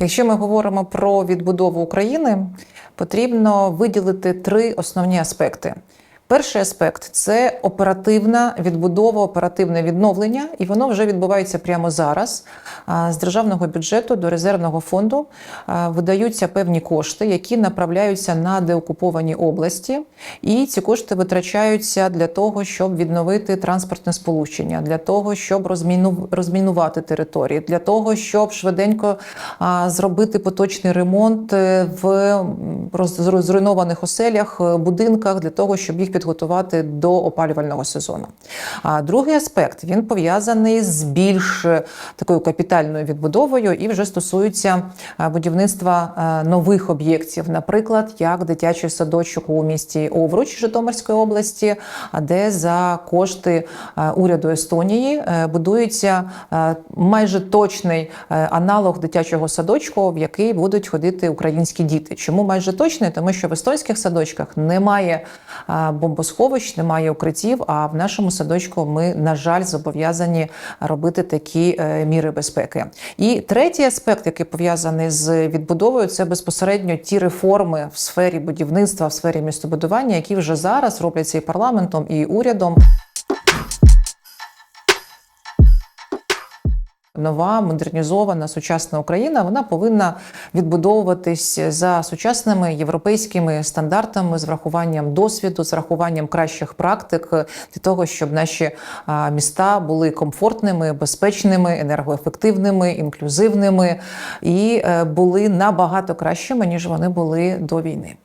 Якщо ми говоримо про відбудову України, потрібно виділити три основні аспекти. Перший аспект це оперативна відбудова, оперативне відновлення, і воно вже відбувається прямо зараз. З державного бюджету до резервного фонду видаються певні кошти, які направляються на деокуповані області, і ці кошти витрачаються для того, щоб відновити транспортне сполучення, для того, щоб розміну- розмінувати території, для того, щоб швиденько зробити поточний ремонт е, в зруйнованих оселях, е, будинках, для того, щоб їх підготувати до опалювального сезону. А другий аспект він пов'язаний з більш е, такою капітальною відбудовою і вже стосується е, будівництва е, нових об'єктів, наприклад, як дитячий садочок у місті Овруч Житомирської області, де за кошти уряду Естонії будується майже точний аналог дитячого садочку, в який будуть ходити українські діти. Чому майже точний? Тому що в естонських садочках немає е, бомбосховищ, немає укриттів. А в нашому садочку ми, на жаль, зобов'язані робити такі е, міри безпеки. І третій аспект, який пов'язаний з відбудовою, це безпосередньо ті реформи в сфері будівництва, в сфері містобудування, які вже зараз робляться і парламентом, і урядом. Нова модернізована сучасна Україна вона повинна відбудовуватись за сучасними європейськими стандартами з врахуванням досвіду, з врахуванням кращих практик для того, щоб наші міста були комфортними, безпечними, енергоефективними, інклюзивними і е, були набагато кращими ніж вони були до війни.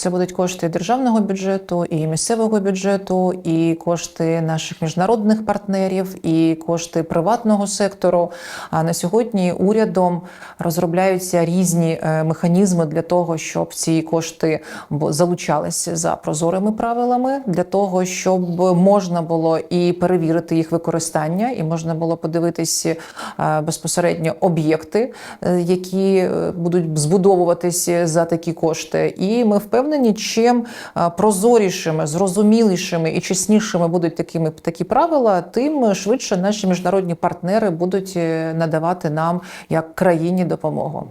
Це будуть кошти державного бюджету і місцевого бюджету, і кошти наших міжнародних партнерів, і кошти приватного сектору. А на сьогодні урядом розробляються різні е, механізми для того, щоб ці кошти залучалися за прозорими правилами, для того, щоб можна було і перевірити їх використання, і можна було подивитися е, безпосередньо об'єкти, е, які будуть збудовуватися за такі кошти. І ми впевнені, чим е, прозорішими, зрозумілішими і чеснішими будуть такими такі правила, тим швидше наші міжнародні партнери будуть е, надавати нам як країні допомогу.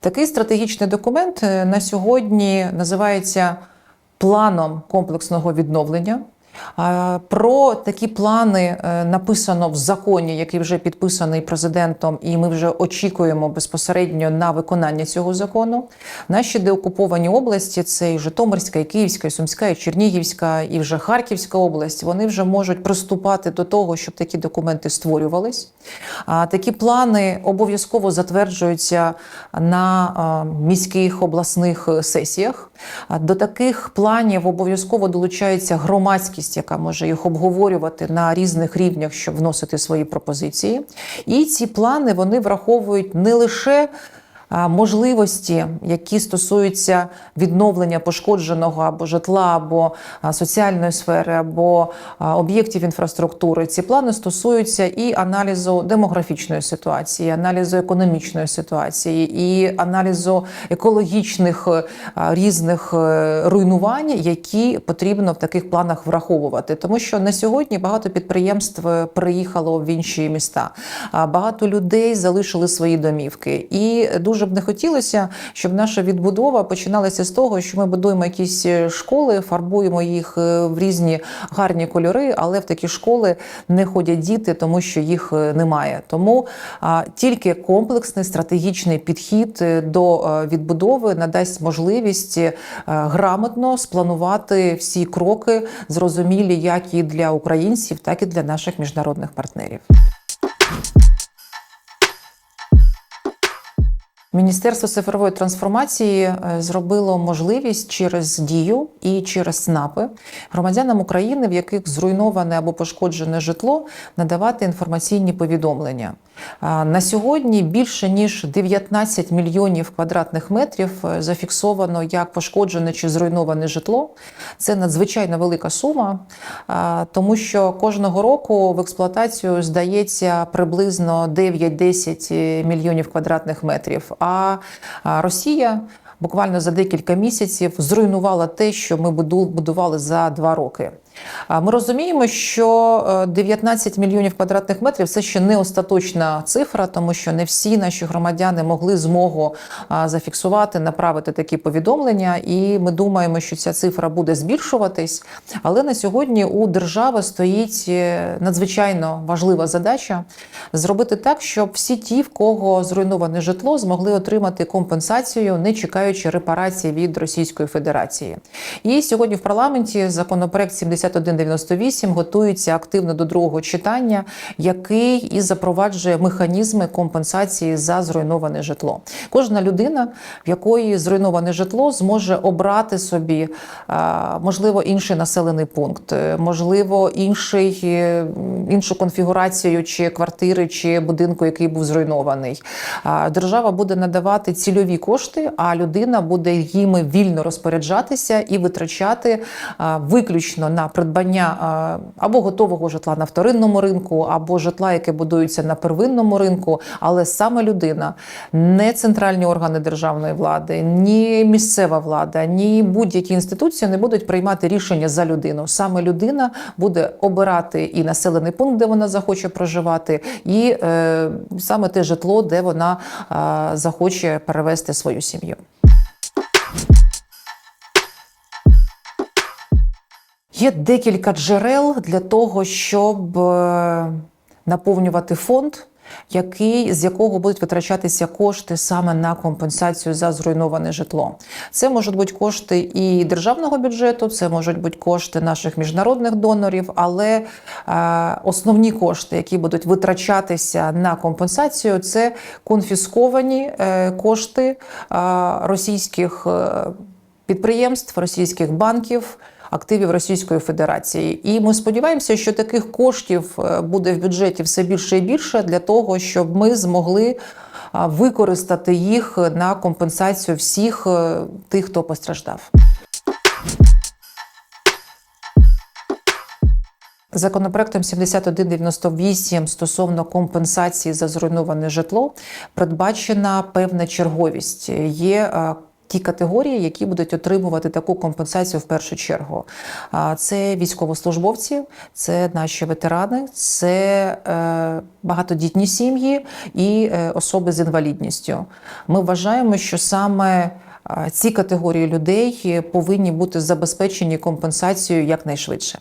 Такий стратегічний документ е, на сьогодні називається планом комплексного відновлення. Про такі плани е, написано в законі, який вже підписаний президентом, і ми вже очікуємо безпосередньо на виконання цього закону. Наші деокуповані області це і Житомирська, і Київська, і Сумська, і Чернігівська, і вже Харківська область. Вони вже можуть приступати до того, щоб такі документи створювались. Такі плани обов'язково затверджуються на міських обласних сесіях. До таких планів обов'язково долучається громадськість, яка може їх обговорювати на різних рівнях, щоб вносити свої пропозиції. І ці плани вони враховують не лише можливості, які стосуються відновлення пошкодженого або житла, або соціальної сфери, або об'єктів інфраструктури. Ці плани стосуються і аналізу демографічної ситуації, аналізу економічної ситуації, і аналізу екологічних е, різних е, руйнувань, які потрібно в таких планах враховувати. Тому що на сьогодні багато підприємств е, переїхало в інші міста, багато людей залишили свої домівки. І дуже б не хотілося, щоб наша відбудова починалася з того, що ми будуємо якісь е, школи, фарбуємо їх е, в різні гарні кольори, але в такі школи не ходять діти, тому що їх е, немає. Тому тільки комплексний стратегічний підхід до відбудови надасть можливість грамотно спланувати всі кроки, зрозумілі як і для українців, так і для наших міжнародних партнерів. Міністерство цифрової трансформації е, зробило можливість через дію і через СНАПи громадянам України, в яких зруйноване або пошкоджене житло, надавати інформаційні повідомлення. На сьогодні більше ніж 19 мільйонів квадратних метрів е, зафіксовано як пошкоджене чи зруйноване житло. Це надзвичайно велика сума, тому що кожного року в експлуатацію здається приблизно 9-10 мільйонів квадратних метрів. А Росія буквально за декілька місяців зруйнувала те, що ми будували за два роки. Ми розуміємо, що е, 19 мільйонів квадратних метрів це ще не остаточна цифра, тому що не всі наші громадяни могли змогу зафіксувати, направити такі повідомлення. І ми думаємо, що ця цифра буде збільшуватись. Але на сьогодні у держави стоїть е, надзвичайно важлива задача зробити так, щоб всі ті, в кого зруйноване житло, змогли отримати компенсацію, не чекаючи репарації від Російської Федерації. І сьогодні в парламенті законопроект 7198 готується активно до другого читання, який і запроваджує механізми компенсації за зруйноване житло. Кожна людина, в якої зруйноване житло, зможе обрати собі можливо інший населений пункт, е, можливо, інший, е, іншу конфігурацію чи квартири, чи будинку, який був зруйнований. Держава буде надавати цільові кошти, а людина буде їми вільно розпоряджатися і витрачати виключно на придбання або готового житла на вторинному ринку, або житла, яке будується на первинному ринку. Але саме людина, не центральні органи державної влади, ні місцева влада, ні будь-які інституції не будуть приймати рішення за людину. Саме людина буде обирати і населений пункт, де вона захоче проживати, і е, саме те житло, де вона е, захоче перевести свою сім'ю. Є декілька джерел для того, щоб е, наповнювати фонд, який, з якого будуть витрачатися кошти саме на компенсацію за зруйноване житло. Це можуть бути кошти і державного бюджету, це можуть бути кошти наших міжнародних донорів, але е, основні кошти, які будуть витрачатися на компенсацію, це конфісковані е, кошти російських підприємств, російських банків. Активів Російської Федерації, і ми сподіваємося, що таких коштів е, буде в бюджеті все більше і більше для того, щоб ми змогли використати їх на компенсацію всіх е, тих, хто постраждав. Законопроектом 7198 стосовно компенсації за зруйноване житло передбачена певна черговість. Є е, ті категорії, які будуть отримувати таку компенсацію в першу чергу. Це військовослужбовці, це наші ветерани, це е, багатодітні сім'ї і е, особи з інвалідністю. Ми вважаємо, що саме е, ці категорії людей повинні бути забезпечені компенсацією якнайшвидше.